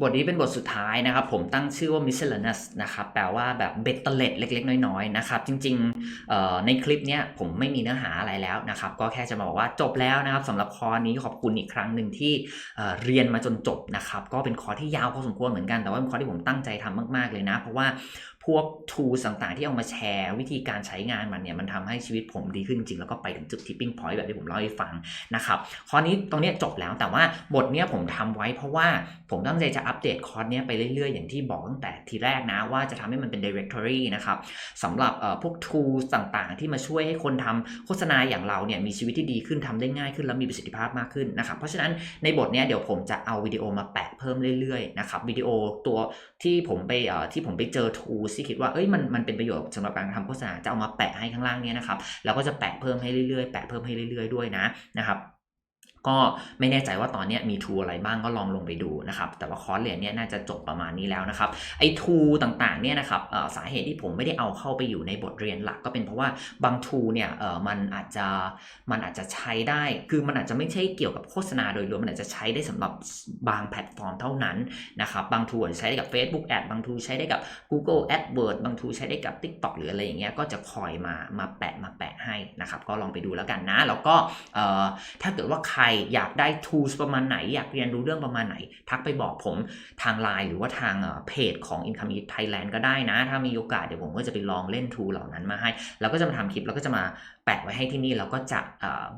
บทนี้เป็นบทสุดท้ายนะครับ ผมตั้งชื่อว่า miscellaneous นะครับ แปลว่าแบบเบ็ดเตล็ดเล็ก ๆ น้อยๆนะครับ จริงๆในคลิปนี้ผมไม่มีเนื้อหาอะไรแล้วนะครับ ก็แค่จะมาบอกว่าจบแล้วนะครับสำหรับคอร์สนี้ขอบคุณอีกครั้งหนึ่งที่เเรียนมาจนจบนะครับ ก็เป็นคอร์สที่ยาวพอสมควรเหมือนกันแต่ว่าเป็นคอร์สที่ผมตั้งใจทำมาก ๆเลยนะ เพราะว่า วก tools ต่างๆ ที่เอามาแชร์วิธีการใช้งานมันเนี่ยมันทำให้ชีวิตผมดีขึ้นจริง แล้วก็ไปถึงจุด tipping point แบบที่ผมเล่าให้ฟังนะครับคอร์สนี้ตรงนี้จบแล้วแต่ว่าบทเนี้ยผมทำไว้เพราะว่าผมตั้งใจจะอัปเดตคอร์สเนี้ยไปเรื่อยๆ อย่างที่บอกตั้งแต่ทีแรกนะว่าจะทำให้มันเป็น directory นะครับสำหรับเอ่อพวก tools ต่างๆ ที่มาช่วยให้คนทำโฆษณาอย่างเราเนี่ยมีชีวิตที่ดีขึ้นทำได้ง่ายขึ้นแล้วมีประสิทธิภาพมากขึ้นนะครับเพราะฉะนั้นในบทเนี้ยเดี๋ยวผมจะเอาวิดีโอมาแปะเพิ่มเรื่อยๆนะครับวิดีโอตัวที่ผมไปที่ผมไปเจอ tools ที่คิดว่าเอ้ยมันมันเป็นประโยชน์สำหรับการทำโฆษณาจะเอามาแปะให้ข้างล่างเนี้ยนะครับแล้วก็จะแปะเพิ่มให้เรื่อยๆแปะเพิ่มให้เรื่อยๆด้วยนะนะครับ ก็ไม่แน่ใจว่าตอนนี้มีทูอะไรบ้างก็ลองลงไปดูนะครับแต่ว่าคอร์สเรียนเนี่ยน่าจะจบประมาณนี้แล้วนะครับไอ้ทูต่างๆเนี่ยนะครับสาเหตุที่ผมไม่ได้เอาเข้าไปอยู่ในบทเรียนหลักก็เป็นเพราะว่าบางทูเนี่ยมันอาจจะมันอาจจะใช้ได้ คือมันอาจจะไม่ใช่เกี่ยวกับโฆษณาโดยรวมมันอาจจะใช้ได้สำหรับบางแพลตฟอร์มเท่านั้นนะครับบางทูอาจจะใช้ได้กับ Facebook Ad บางทูใช้ได้กับ Google AdWords บางทูใช้ได้กับ TikTok หรืออะไรอย่างเงี้ยก็จะคอยมามาแปะมาแปะ นะครับก็ลองไปดูแล้วกันนะ แล้วก็ถ้าเกิดว่าใครอยากได้ tools ประมาณไหน อยากเรียนรู้เรื่องประมาณไหน ทักไปบอกผมทางไลน์หรือว่าทางเพจของ Income Eat Thailand ก็ได้นะ ถ้ามีโอกาสเดี๋ยวผมก็จะไปลองเล่น tool เหล่านั้นมาให้ แล้วก็จะมาทำคลิปแล้วก็จะมาแปะไว้ให้ที่นี่แล้วก็จะ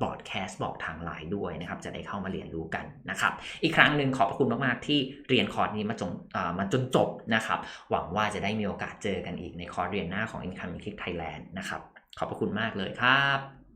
บอดแคสต์บอกทางไลน์ด้วยนะครับจะได้เข้ามาเรียนรู้กันนะครับอีกครั้งหนึ่งขอบพระคุณมากๆที่เรียนคอร์สนี้มาจนมาจนจบนะครับหวังว่าจะได้มีโอกาสเจอกันอีกในคอร์สเรียนหน้าของ Income Kick Thailand นะครับ ขอบพระคุณมากเลยครับ